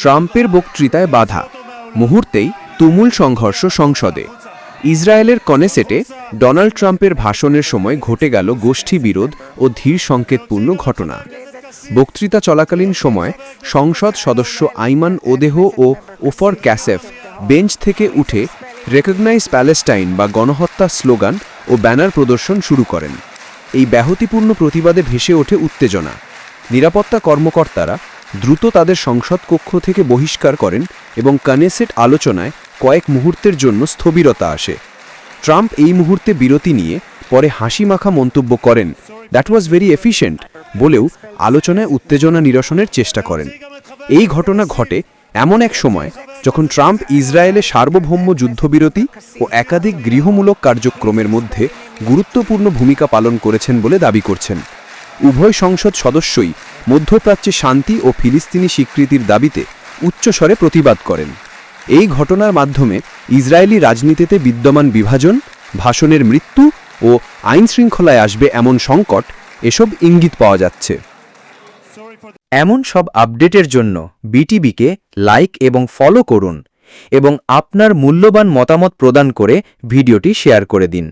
ট্রাম্পের বক্তৃতায় বাধা। মুহূর্তেই তুমুল সংঘর্ষ সংসদে। ইসরায়েলের কনেসেটে ডোনাল্ড ট্রাম্পের ভাষণের সময় ঘটে গেল গোষ্ঠী বিরোধ ও ধীর সংকেতপূর্ণ ঘটনা। বক্তৃতা চলাকালীন সময় সংসদ সদস্য আইমান ওদেহ ও ওফর ক্যাসেফ বেঞ্চ থেকে উঠে রেকগনাইজ প্যালেস্টাইন বা গণহত্যা স্লোগান ও ব্যানার প্রদর্শন শুরু করেন। এই ব্যাহতিপূর্ণ প্রতিবাদে ভেসে ওঠে উত্তেজনা। নিরাপত্তা কর্মকর্তারা দ্রুত তাদের সংসদ কক্ষ থেকে বহিষ্কার করেন এবং কানেসেট আলোচনায় কয়েক মুহূর্তের জন্য স্থবিরতা আসে। ট্রাম্প এই মুহূর্তে বিরতি নিয়ে পরে হাসি মাখা মন্তব্য করেন দ্যাট ওয়াজ ভেরি এফিশিয়েন্ট বলেও আলোচনায় উত্তেজনা নিরসনের চেষ্টা করেন। এই ঘটনা ঘটে এমন এক সময় যখন ট্রাম্প ইসরায়েলে সার্বভৌম যুদ্ধবিরতি ও একাধিক গৃহমূলক কার্যক্রমের মধ্যে গুরুত্বপূর্ণ ভূমিকা পালন করেছেন বলে দাবি করছেন। উভয় সংসদ সদস্যই মধ্যপ্রাচ্যে শান্তি ও ফিলিস্তিনি স্বীকৃতির দাবিতে উচ্চস্বরে প্রতিবাদ করেন। এই ঘটনার মাধ্যমে ইসরায়েলি রাজনীতিতে বিদ্যমান বিভাজন, ভাষণের মৃত্যু ও আইন শৃঙ্খলায় আসবে এমন সংকট এসব ইঙ্গিত পাওয়া যাচ্ছে। এমন সব আপডেটের জন্য বিটিভিকে লাইক এবং ফলো করুন এবং আপনার মূল্যবান মতামত প্রদান করে ভিডিওটি শেয়ার করে দিন।